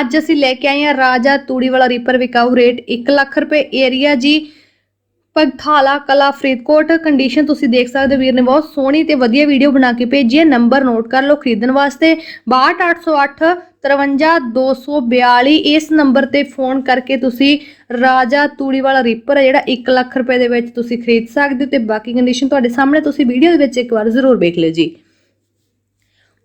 ਅੱਜ ਅਸੀਂ ਲੈ ਕੇ ਆਏ ਹਾਂ ਰਾਜਾ ਤੂੜੀ ਵਾਲਾ ਰੀਪਰ ਵਿਕਾਊ ਰੇਟ 1 ਲੱਖ ਰੁਪਏ ਏਰੀਆ ਜੀ। ਪਗਥਾਲਾ ਕਲਾ ਫਰੀਦਕੋਟ ਕੰਡੀਸ਼ਨ ਤੁਸੀਂ ਦੇਖ ਸਕਦੇ ਹੋ ਵੀਰ ਨੇ, ਬਹੁਤ ਸੋਹਣੀ ਤੇ ਵਧੀਆ ਵੀਡੀਓ ਬਣਾ ਕੇ ਭੇਜੀ ਹੈ। ਨੰਬਰ ਨੋਟ ਕਰ ਲਓ ਖਰੀਦਣ ਵਾਸਤੇ। 62808 53242 ਇਸ ਨੰਬਰ ਤੇ ਫੋਨ ਕਰਕੇ ਤੁਸੀਂ ਰਾਜਾ ਤੂੜੀ ਵਾਲਾ ਰੀਪਰ ਹੈ ਜਿਹੜਾ 1 ਲੱਖ ਰੁਪਏ ਦੇ ਵਿੱਚ ਤੁਸੀਂ ਖਰੀਦ ਸਕਦੇ ਹੋ ਤੇ ਬਾਕੀ ਕੰਡੀਸ਼ਨ ਤੁਹਾਡੇ ਸਾਹਮਣੇ, ਤੁਸੀਂ ਵੀਡੀਓ ਦੇ ਵਿੱਚ ਇੱਕ ਵਾਰ ਜ਼ਰੂਰ ਵੇਖ ਲਿਓ ਜੀ।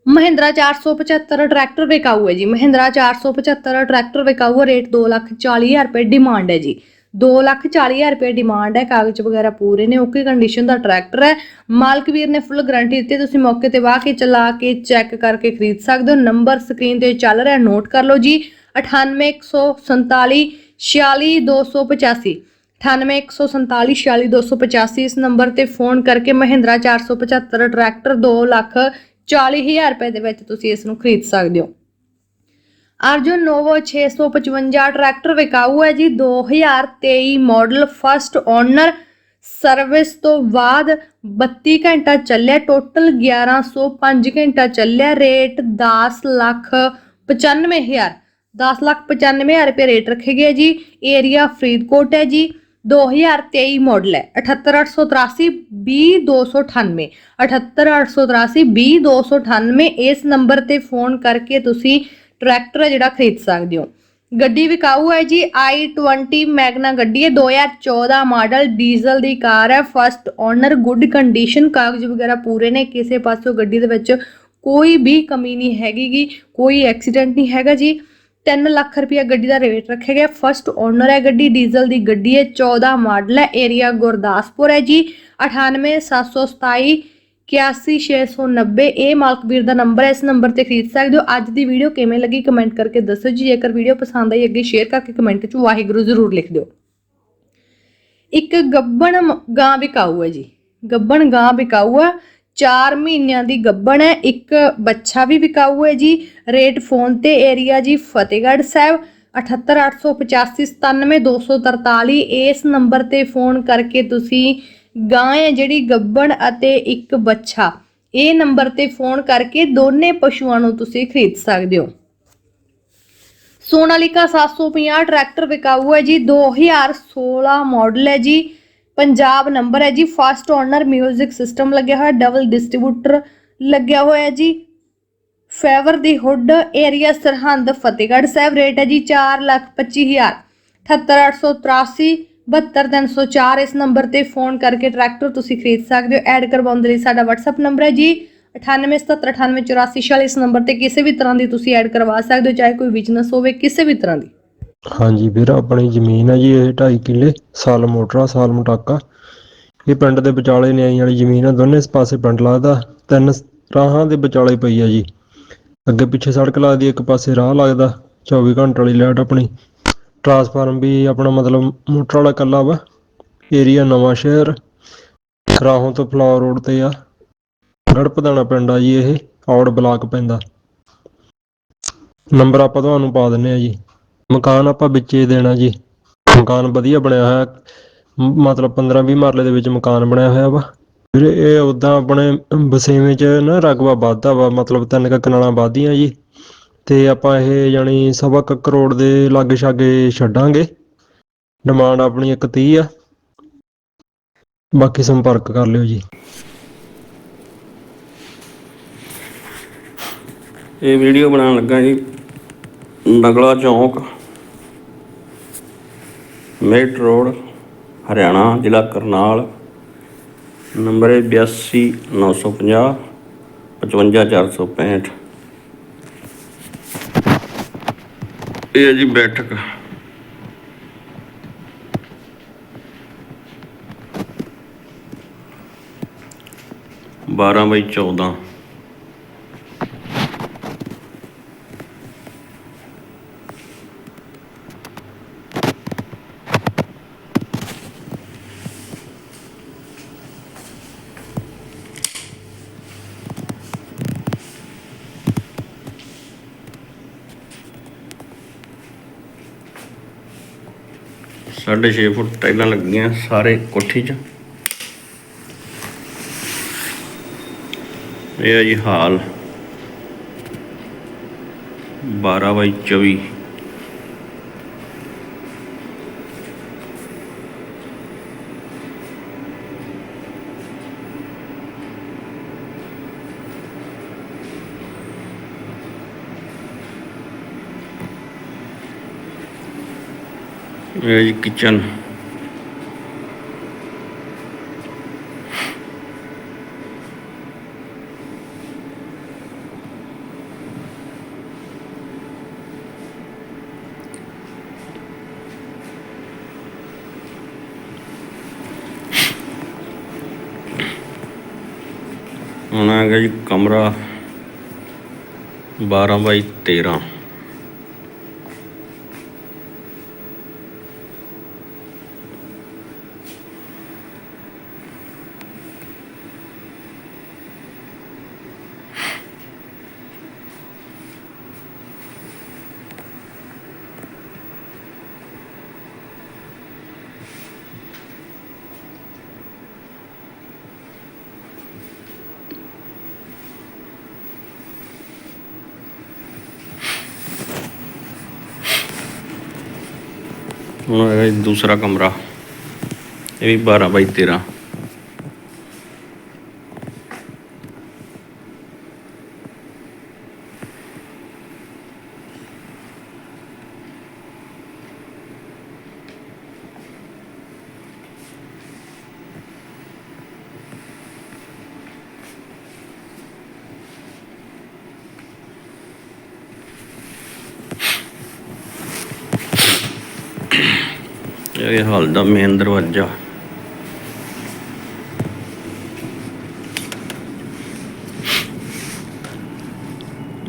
ਮਹਿੰਦਰਾ 475 ਟਰੈਕਟਰ ਵਿਕਾਊ ਹੈ ਜੀ। ਮਹਿੰਦਰਾ 475 ਟਰੈਕਟਰ ਵਿਕਾਊ ਲੱਖ ਰੇਟ 240000 ਰੁਪਏ ਡਿਮਾਂਡ ਹੈ ਜੀ। 240000 ਰੁਪਏ ਡਿਮਾਂਡ ਹੈ। ਕਾਗਜ਼ ਵਗੈਰਾ ਪੂਰੇ ਨੇ, ਓਕੇ ਕੰਡੀਸ਼ਨ ਦਾ ਟਰੈਕਟਰ ਹੈ। ਮਾਲਕ ਵੀਰ ਨੇ ਫੁੱਲ ਗਾਰੰਟੀ ਦਿੱਤੀ ਤੁਸੀਂ ਮੌਕੇ ਤੇ ਵਾਹ ਕੇ ਚਲਾ ਕੇ ਚੈੱਕ ਕਰਕੇ ਖਰੀਦ ਸਕਦੇ ਹੋ। ਨੰਬਰ ਸਕਰੀਨ ਤੇ ਚੱਲ ਰਿਹਾ ਨੋਟ ਕਰ ਲਓ ਜੀ। 98147 46285 98147 46285 ਇਸ ਨੰਬਰ ਤੇ ਫੋਨ ਕਰਕੇ ਮਹਿੰਦਰਾ 475 ਟਰੈਕਟਰ 2 ਲੱਖ 40000 ਰੁਪਏ ਦੇ ਵਿੱਚ ਤੁਸੀਂ ਇਸ ਨੂੰ ਖਰੀਦ ਸਕਦੇ ਹੋ। ਅਰਜੁਨ ਨੋਵੋ 655 ਟਰੈਕਟਰ ਵਿਕਾਊ ਹੈ ਜੀ। 2023 ਮਾਡਲ ਫਸਟ ਓਨਰ ਸਰਵਿਸ ਤੋਂ ਬਾਅਦ 32 ਘੰਟਾ ਚੱਲਿਆ, ਟੋਟਲ 1105 ਘੰਟਾ ਚੱਲਿਆ, ਰੇਟ 10 ਲੱਖ 95000 10 ਲੱਖ 95000 ਰੁਪਏ ਰੇਟ ਰੱਖੇ ਗਏ ਜੀ। ਏਰੀਆ ਫਰੀਦਕੋਟ ਹੈ ਜੀ। 2023 ਮਾਡਲ ਹੈ। 78883 20298 78883 20298 ਇਸ ਨੰਬਰ ਤੇ ਫੋਨ ਕਰਕੇ ਤੁਸੀਂ ਟਰੈਕਟਰ ਹੈ ਜਿਹੜਾ ਖਰੀਦ ਸਕਦੇ ਹੋ। ਗੱਡੀ ਵਿਕਾਊ ਹੈ ਜੀ i20 ਮੈਗਨਾ ਗੱਡੀ ਹੈ। 2014 ਮਾਡਲ ਡੀਜ਼ਲ ਦੀ ਕਾਰ ਹੈ। ਫਸਟ ਓਨਰ ਗੁੱਡ ਕੰਡੀਸ਼ਨ ਕਾਗਜ਼ ਵਗੈਰਾ ਪੂਰੇ ਨੇ। ਕਿਸੇ ਪਾਸੋਂ ਗੱਡੀ ਦੇ ਵਿੱਚ ਕੋਈ ਵੀ ਕਮੀ ਨਹੀਂ ਹੈਗੀ ਕੋਈ ਐਕਸੀਡੈਂਟ ਨਹੀਂ ਹੈਗਾ ਜੀ। 3 ਲੱਖ ਰੁਪਇਆ ਗੱਡੀ ਦਾ ਰੇਟ ਰੱਖਿਆ ਗਿਆ। ਫਸਟ ਓਨਰ ਹੈ ਗੱਡੀ ਡੀਜ਼ਲ ਦੀ ਗੱਡੀ ਹੈ 14 ਮਾਡਲ ਹੈ ਏਰੀਆ ਗੁਰਦਾਸਪੁਰ ਹੈ ਜੀ। 98727 81690 ਇਹ ਮਾਲਕ ਵੀਰ ਦਾ ਨੰਬਰ ਹੈ, ਇਸ ਨੰਬਰ ਤੇ ਖਰੀਦ ਸਕਦੇ ਹੋ। ਅੱਜ ਦੀ ਵੀਡੀਓ ਕਿਵੇਂ ਲੱਗੀ ਕਮੈਂਟ ਕਰਕੇ ਦੱਸੋ ਜੀ। ਜੇਕਰ ਵੀਡੀਓ ਪਸੰਦ ਆਈ, ਅੱਗੇ ਸ਼ੇਅਰ ਕਰਕੇ ਕਮੈਂਟ 'ਚ ਵਾਹਿਗੁਰੂ ਜ਼ਰੂਰ ਲਿਖ ਦਿਓ। ਇੱਕ ਗੱਬਣ ਗਾਂ ਵਿਕਾਊ ਹੈ ਜੀ। ਗੱਬਣ ਗਾਂ ਵਿਕਾਊ ਹੈ 4 ਮਹੀਨਿਆਂ ਦੀ ਗੱਬਣ ਹੈ। ਇੱਕ ਬੱਚਾ ਵੀ ਵਿਕਾਊ ਹੈ ਜੀ। ਰੇਟ ਫੋਨ ਤੇ ਏਰੀਆ ਜੀ ਫਤਿਹਗੜ੍ਹ ਸਾਹਿਬ 78885 ਇਸ ਨੰਬਰ ਤੇ ਫੋਨ ਕਰਕੇ ਤੁਸੀਂ ਗਾਂ ਹੈ ਜਿਹੜੀ ਗੱਬਣ ਅਤੇ ਇੱਕ ਬੱਚਾ। ਇਹ ਨੰਬਰ ਤੇ ਫੋਨ ਕਰਕੇ ਦੋਨੇ ਪਸ਼ੂਆਂ ਨੂੰ ਤੁਸੀਂ ਖਰੀਦ ਸਕਦੇ ਹੋ। ਸੋਨਾਲੀਕਾ 750 ਟਰੈਕਟਰ ਵਿਕਾਊ ਹੈ ਜੀ। 2016 ਮਾਡਲ ਹੈ ਜੀ। ਪੰਜਾਬ ਨੰਬਰ ਹੈ ਜੀ ਫਸਟ ਓਨਰ 뮤직 ਸਿਸਟਮ ਲੱਗਿਆ ਹੋਇਆ ਡਬਲ ਡਿਸਟ੍ਰੀਬਿਊਟਰ ਲੱਗਿਆ ਹੋਇਆ ਜੀ। ਫੇਵਰ ਦੀ hood area Sirhind, Fatehgarh Sahib rate ਹੈ ਜੀ 425000 78883 72304 ਇਸ ਨੰਬਰ ਤੇ ਫੋਨ ਕਰਕੇ ਟਰੈਕਟਰ ਤੁਸੀਂ ਖਰੀਦ ਸਕਦੇ ਹੋ। ਐਡ ਕਰਵਾਉਣ ਦੇ ਲਈ ਸਾਡਾ WhatsApp ਨੰਬਰ ਹੈ ਜੀ 9877988446 ਇਸ ਨੰਬਰ ਤੇ ਕਿਸੇ ਵੀ ਤਰ੍ਹਾਂ ਦੀ ਤੁਸੀਂ ਐਡ ਕਰਵਾ ਸਕਦੇ ਹੋ, ਚਾਹੇ ਕੋਈ ਬਿਜ਼ਨਸ ਹੋਵੇ, ਕਿਸੇ ਵੀ ਤਰ੍ਹਾਂ ਦੀ। ਹਾਂਜੀ ਵੀਰ, ਆਪਣੀ ਜ਼ਮੀਨ ਹੈ ਜੀ ਇਹ 2.5 ਕਿੱਲੇ, ਸਾਲ ਮੋਟਰਾ ਸਾਲ ਮਟਾਕਾ। ਇਹ ਪਿੰਡ ਦੇ ਵਿਚਾਲੇ ਨਿਆਈ ਵਾਲੀ ਜ਼ਮੀਨ ਹੈ ਦੋਨੇ ਪਾਸੇ ਪਿੰਡ ਲੱਗਦਾ, ਤਿੰਨ ਰਾਹਾਂ ਦੇ ਵਿਚਾਲੇ ਪਈ ਆ ਜੀ। ਅੱਗੇ ਪਿੱਛੇ ਸੜਕ ਲੱਗਦੀ, ਇੱਕ ਪਾਸੇ ਰਾਹ ਲੱਗਦਾ 24 ਘੰਟੇ ਵਾਲੀ ਲਾਈਟ ਆਪਣੀ। ਟਰਾਂਸਫਾਰਮ ਵੀ ਆਪਣਾ ਮਤਲਬ ਮੋਟਰ ਵਾਲਾ ਕੱਲਾ ਵਾ, ਏਰੀਆ ਨਵਾਂ ਸ਼ਹਿਰ, ਰਾਹੋਂ ਤੋਂ ਫਲੋਰ ਰੋਡ ਤੇ ਆ। ਗੜਪਦਾਣਾ ਪਿੰਡ ਆ ਜੀ ਇਹ, ਔੜ ਬਲਾਕ ਪੈਂਦਾ। ਨੰਬਰ ਆਪਾਂ ਤੁਹਾਨੂੰ ਪਾ ਦਿੰਨੇ ਆ ਜੀ। ਮਕਾਨ ਆਪਾਂ ਵਿੱਚੇ ਦੇਣਾ ਜੀ। ਮਕਾਨ ਵਧੀਆ ਬਣਿਆ ਹੋਇਆ। ਮ- ਮਤਲਬ 15 20 ਮਰਲੇ ਦੇ ਵਿੱਚ ਮਕਾਨ ਬਣਿਆ ਹੋਇਆ ਵਾ। ਵੀਰੇ, ਇਹ ਉਦਾਂ ਆਪਣੇ ਬਸੇਵੇਂ ਚ ਨਾ ਰਕਬਾ ਵੱਧਦਾ ਵਾ, ਮਤਲਬ ਤਿੰਨ ਕੁ ਕਨਾਲਾਂ ਵੱਧਦੀਆਂ ਜੀ। ਤੇ ਆਪਾਂ ਇਹ ਜਾਣੀ ਸਵਾ ਕੁ ਕਰੋੜ ਦੇ ਲਾਗੇ ਛਾਗੇ ਛੱਡਾਂਗੇ। ਡਿਮਾਂਡ ਆਪਣੀ ਇੱਕ 30 ਆ। ਬਾਕੀ ਸੰਪਰਕ ਕਰ ਲਿਓ ਜੀ। ਇਹ ਵੀਡੀਓ ਬਣਾਉਣ ਲੱਗਾ ਜੀ। ਨਗਲਾ ਚੌਂਕ। ਮੇਟ ਰੋਡ, ਹਰਿਆਣਾ, ਜ਼ਿਲ੍ਹਾ ਕਰਨਾਲ, ਨੰਬਰ ਹੈ 82950 55465 ਇਹ ਹੈ ਜੀ ਬੈਠਕ। ਬਾਰਾਂ ਬਾਈ 14 ਸਾਢੇ ਛੇ ਫੁੱਟ ਟਾਈਲਾਂ ਲੱਗੀਆਂ ਸਾਰੇ ਕੋਠੀ 'ਚ। ਇਹ ਹੈ ਜੀ ਹਾਲ। 12 ਬਾਈ 24 ਇਹ ਜੀ ਕਿਚਨ। ਹੁਣ ਆ ਗਿਆ ਜੀ ਕਮਰਾ 12 ਬਾਈ 13 ਹੁਣ ਹੈਗਾ ਜੀ ਦੂਸਰਾ ਕਮਰਾ ਇਹ ਵੀ 12 ਬਾਈ 13 ਇਹ ਹਾਲ ਦਾ ਮੇਨ ਦਰਵਾਜ਼ਾ।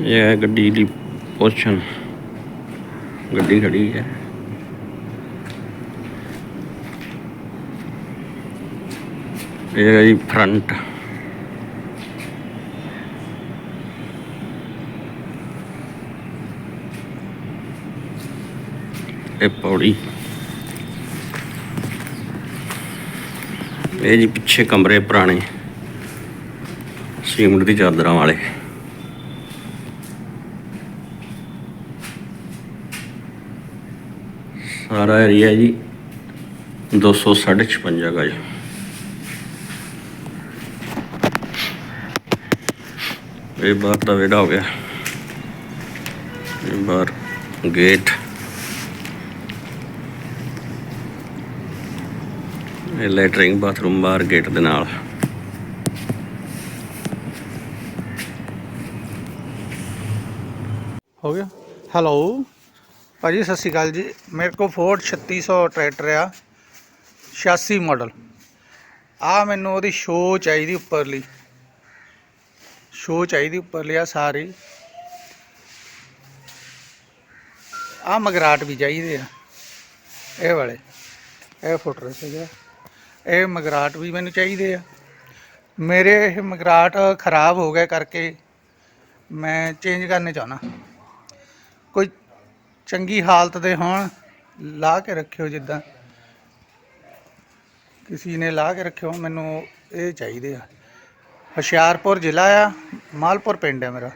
ਇਹ ਹੈ ਗੱਡੀ ਦੀ ਪੋਸ਼ਨ ਗੱਡੀ ਖੜੀ ਹੈ। ਇਹ ਹੈ ਫਰੰਟ। ਇਹ ਪੌੜੀ। ਇਹ ਜੀ ਪਿੱਛੇ ਕਮਰੇ ਪੁਰਾਣੇ, ਸੀਮਟ ਦੀ ਚਾਦਰਾਂ ਵਾਲੇ। ਸਾਰਾ ਏਰੀਆ ਜੀ 256 ਗਜ ਇਹ ਬਾਹਰ ਦਾ ਵਿਹੜਾ ਹੋ ਗਿਆ। ਇਹ ਬਾਹਰ ਗੇਟ। ਇਹ ਲੈਟਰਿੰਗ ਬਾਥਰੂਮ ਬਾਹਰ ਗੇਟ ਦੇ ਨਾਲ। ਹੋ ਗਿਆ? ਹੈਲੋ ਭਾਜੀ, ਸਤਿ ਸ਼੍ਰੀ ਅਕਾਲ ਜੀ। ਮੇਰੇ ਕੋਲ ਫੋਰਡ 3600 ਟਰੈਕਟਰ ਆ 86 ਮਾਡਲ ਆ ਮੈਨੂੰ ਉਹਦੀ ਸ਼ੋ ਚਾਹੀਦੀ ਉੱਪਰਲੀ। ਸ਼ੋ ਚਾਹੀਦੀ ਉੱਪਰਲੀ ਆ ਸਾਰੀ। ਆ ਮਗਰਾਟ ਵੀ ਚਾਹੀਦੇ ਆ। ਇਹ ਵਾਲੇ, ਇਹ ਫੁੱਟ ਫੁੱਟਰ ਸੀਗਾ। ਇਹ ਮਗਰਾਟ ਵੀ ਮੈਨੂੰ ਚਾਹੀਦੇ ਆ। ਮੇਰੇ ਇਹ ਮਗਰਾਟ ਖਰਾਬ ਹੋ ਗਏ ਕਰਕੇ ਮੈਂ ਚੇਂਜ ਕਰਨੇ ਚਾਹੁੰਦਾ। ਕੋਈ ਚੰਗੀ ਹਾਲਤ ਦੇ ਹੋਣ, ਲਾ ਕੇ ਰੱਖਿਓ ਜਿੱਦਾਂ। ਕਿਸੇ ਨੇ ਲਾ ਕੇ ਰੱਖਿਓ, ਮੈਨੂੰ ਇਹ ਚਾਹੀਦੇ ਆ। ਹੁਸ਼ਿਆਰਪੁਰ ਜ਼ਿਲ੍ਹਾ ਆ, ਮਾਲਪੁਰ ਪਿੰਡ ਹੈ ਮੇਰਾ।